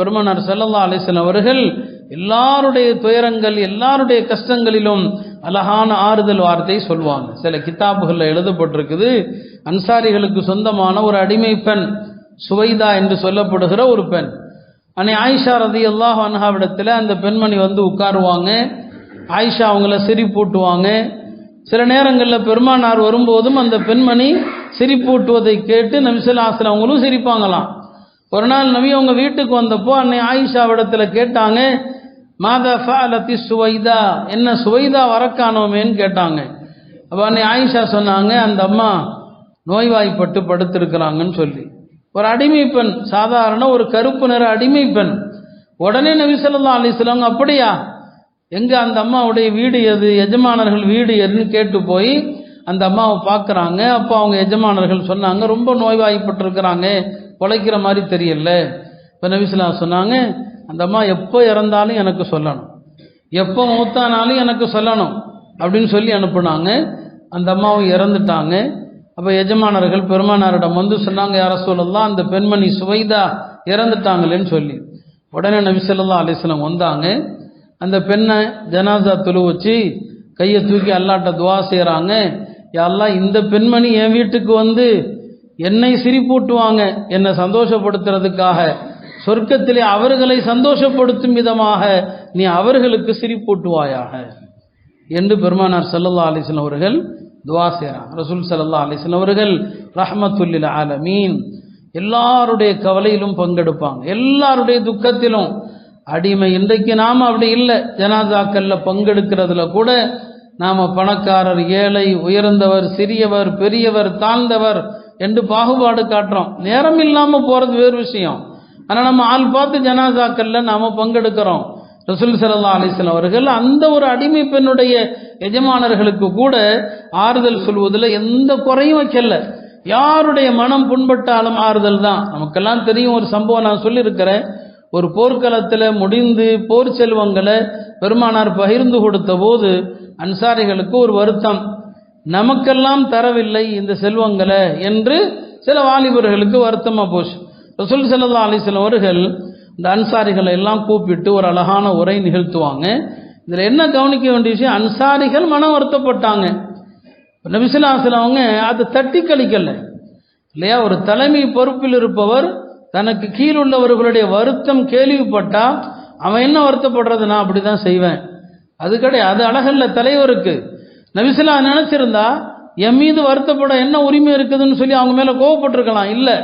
பெருமனார் செல்லல்லா அலைஹி அவர்கள் எல்லாருடைய துயரங்கள் எல்லாருடைய கஷ்டங்களிலும் அழகான ஆறுதல் வார்த்தை சொல்லுவாங்க சில கிதாபுகளில் எழுதப்பட்டிருக்குது அன்சாரிகளுக்கு சொந்தமான ஒரு அடிமை பெண் சுவைதா என்று சொல்லப்படுகிற ஒரு பெண். அன்னை ஆயிஷா ரதி அல்லாஹ் அன்ஹாவிடத்தில் அந்த பெண்மணி வந்து உட்காருவாங்க. ஆயிஷா அவங்கள சிரிப்பூட்டுவாங்க. சில நேரங்களில் பெருமானார் வரும்போதும் அந்த பெண்மணி சிரிப்பூட்டுவதை கேட்டு நபிசுல்லாஸ்ல அவங்களும் சிரிப்பாங்களாம். ஒரு நாள் நபி அவங்க வீட்டுக்கு வந்தப்போ அன்னை ஆயிஷாவிடத்துல கேட்டாங்க மாதா ஃபஅலத்தி சுவைதா? என்ன சுவைதா வரக்கானோமேன்னு கேட்டாங்க. அப்போ அன்னை ஆயிஷா சொன்னாங்க அந்த அம்மா நோய்வாய்ப்பட்டு படுத்திருக்கிறாங்கன்னு சொல்லி. ஒரு அடிமை பெண் சாதாரண ஒரு கருப்பு நிற அடிமை பெண். உடனே நபி ஸல்லல்லாஹு அப்படியா? எங்க அந்த அம்மாவுடைய வீடு எது? எஜமானர்கள் வீடு எதுன்னு கேட்டு போய் அந்த அம்மாவை பார்க்குறாங்க. அப்போ அவங்க எஜமானர்கள் சொன்னாங்க ரொம்ப நோய்வாய்ப்பட்டிருக்கிறாங்க. பொழைக்கிற மாதிரி தெரியல. இப்போ நபிஸ்லாம் சொன்னாங்க அந்த அம்மா எப்போ இறந்தாலும் எனக்கு சொல்லணும். எப்போ மூத்தானாலும் எனக்கு சொல்லணும். அப்படின்னு சொல்லி அனுப்புனாங்க. அந்த அம்மாவும் இறந்துட்டாங்க. அப்போ எஜமானர்கள் பெருமானாரிடம் வந்து சொன்னாங்க யார சொல்லலாம் அந்த பெண்மணி சுவைதா இறந்துட்டாங்களேன்னு சொல்லி. உடனே நபிசல்லா ஸல்லல்லாஹு வந்தாங்க. அந்த பெண்ணை ஜனாசா துளு வச்சு கையை தூக்கி அல்லாட்ட துவா செய்கிறாங்க யாரெல்லாம் இந்த பெண்மணி என் வீட்டுக்கு வந்து என்னை சிரிப்பூட்டுவாங்க. என்னை சந்தோஷப்படுத்துறதுக்காக. சொர்க்கத்திலே அவர்களை சந்தோஷப்படுத்தும் விதமாக நீ அவர்களுக்கு சிரிப்பூட்டுவாயாக. என்று பெருமானார் சல்லல்லா அலிஸ்லாம் அவர்கள் துவா செய்கிறான் ரசூல் சல்லல்லா அலிஸ்லாம் அவர்கள் ரஹமத்துல்லில் ஆலமீன். எல்லாருடைய கவலையிலும் பங்கெடுப்பாங்க. எல்லாருடைய துக்கத்திலும். அடிமை இன்றைக்கு நாம் அப்படி இல்லை. ஜனாதாக்கல்ல பங்கெடுக்கிறதுல கூட நாம் பணக்காரர் ஏழை உயர்ந்தவர் சிறியவர் பெரியவர் தாழ்ந்தவர் என்று பாகுபாடு காட்டுறோம். நேரம் இல்லாமல் போகிறது வேறு விஷயம். ஆனால் நம்ம ஆள் பார்த்து ஜனாதாக்கல்ல நாம் பங்கெடுக்கிறோம். ரசூல் சல்லா அலிஸ்லாம் அவர்கள் அந்த ஒரு அடிமை பெண்ணுடைய எஜமானர்களுக்கு கூட ஆறுதல் சொல்வதில் எந்த குறையும் வைக்கல. யாருடைய மனம் புண்பட்டாலும் ஆறுதல் தான். நமக்கெல்லாம் தெரியும் ஒரு சம்பவம் நான் சொல்லியிருக்கிறேன். ஒரு போர்க்களத்தில் முடிந்து போர் செல்வங்களை பெருமானார் பகிர்ந்து கொடுத்த போது அன்சாரிகளுக்கு ஒரு வருத்தம். நமக்கெல்லாம் தரவில்லை இந்த செல்வங்களை என்று சில வாலிபர்களுக்கு வருத்தமாக போச்சு. ரசூல் சல்லா அலிஸ்லாம் அவர்கள் இந்த அன்சாரிகளை எல்லாம் கூப்பிட்டு ஒரு அழகான உரை நிகழ்த்துவாங்க. இதில் என்ன கவனிக்க வேண்டிய விஷயம் அன்சாரிகள் மனம் வருத்தப்பட்டாங்க. நபிசுல்லாஸ்லாம் அவங்க அதை தட்டி கழிக்கல. இல்லையா? ஒரு தலைமை பொறுப்பில் இருப்பவர் தனக்கு கீழுள்ளவர்களுடைய வருத்தம் கேள்விப்பட்டா அவன் என்ன வருத்தப்படுறது நான் அப்படி தான் செய்வேன். அது கிடையாது. அது அழகல்ல தலைவருக்கு. நபிசுல்லா நினைச்சிருந்தா என் மீது வருத்தப்பட என்ன உரிமை இருக்குதுன்னு சொல்லி அவங்க மேலே கோவப்பட்டிருக்கலாம். இல்லை.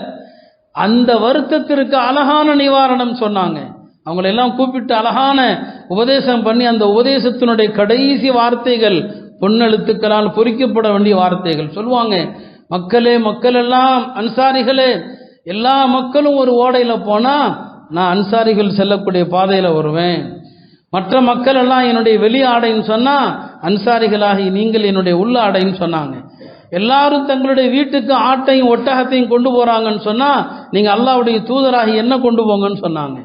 அந்த வருத்தத்திற்கு அழகான நிவாரணம் சொன்னாங்க. அவங்களெல்லாம் கூப்பிட்டு அழகான உபதேசம் பண்ணி அந்த உபதேசத்தினுடைய கடைசி வார்த்தைகள் பொன்னெழுத்துக்களால் பொறிக்கப்பட வேண்டிய வார்த்தைகள் சொல்லுவாங்க. மக்களே மக்கள் எல்லாம் அன்சாரிகளே எல்லா மக்களும் ஒரு ஓடையில் போனால் நான் அன்சாரிகள் செல்லக்கூடிய பாதையில் வருவேன். மற்ற மக்கள் எல்லாம் என்னுடைய வெளி ஆடைன்னு சொன்னால் அன்சாரிகளாகி நீங்கள் என்னுடைய உள்ள ஆடைன்னு சொன்னாங்க. எல்லாரும் தங்களுடைய வீட்டுக்கு ஆட்டையும் ஒட்டகத்தையும் கொண்டு போகிறாங்கன்னு சொன்னால் நீங்கள் அல்லாவுடைய தூதராகி என்ன கொண்டு போங்கன்னு சொன்னாங்க.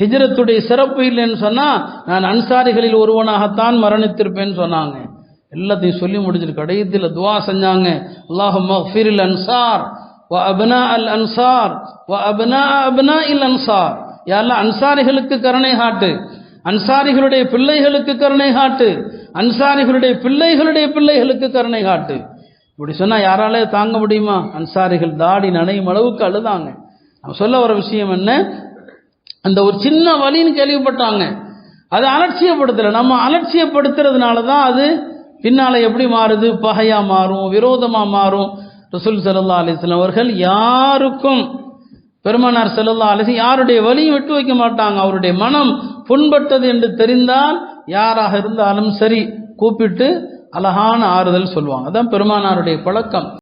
ஹிஜ்ரத்துடைய சிறப்பு இல்லைன்னு சொன்னால் நான் அன்சாரிகளில் ஒருவனாகத்தான் மரணித்திருப்பேன்னு சொன்னாங்க. எல்லாத்தையும் சொல்லி முடிச்சிட்டு கடையத்தில் துவா செஞ்சாங்க. அல்லாஹ் மஃபிரில் அன்சார் வ அப்னா அல் அன்சார் வ அப்னா அப்னா இல் அன்சார். யாரெல்லாம் அன்சாரிகளுக்கு கருணை காட்டு. அன்சாரிகளுடைய பிள்ளைகளுக்கு கருணை காட்டு. அன்சாரிகளுடைய பிள்ளைகளுடைய பிள்ளைகளுக்கு கருணை காட்டு. இப்படி சொன்னால் யாராலே தாங்க முடியுமா? அன்சாரிகள் தாடி நனையும் அளவுக்கு அழுதாங்க. அவன் சொல்ல வர விஷயம் என்ன? அந்த ஒரு சின்ன வலின்னு கேள்விப்பட்டாங்க. அது அலட்சியப்படுத்தலை. நம்ம அலட்சியப்படுத்துறதுனால தான் அது பின்னால் எப்படி மாறுது? பகையாக மாறும் விரோதமாக மாறும். ரசூல் சல்லா அலிஸ்லாம் அவர்கள் யாருக்கும் பெருமனார் செல்லல்லா அலிசி யாருடைய வலியும் விட்டு வைக்க மாட்டாங்க. அவருடைய மனம் புண்பட்டது என்று தெரிந்தால் யாராக இருந்தாலும் சரி கூப்பிட்டு அழகான ஆறுதல் சொல்லுவாங்க. அதான் பெருமானாருடைய பழக்கம்.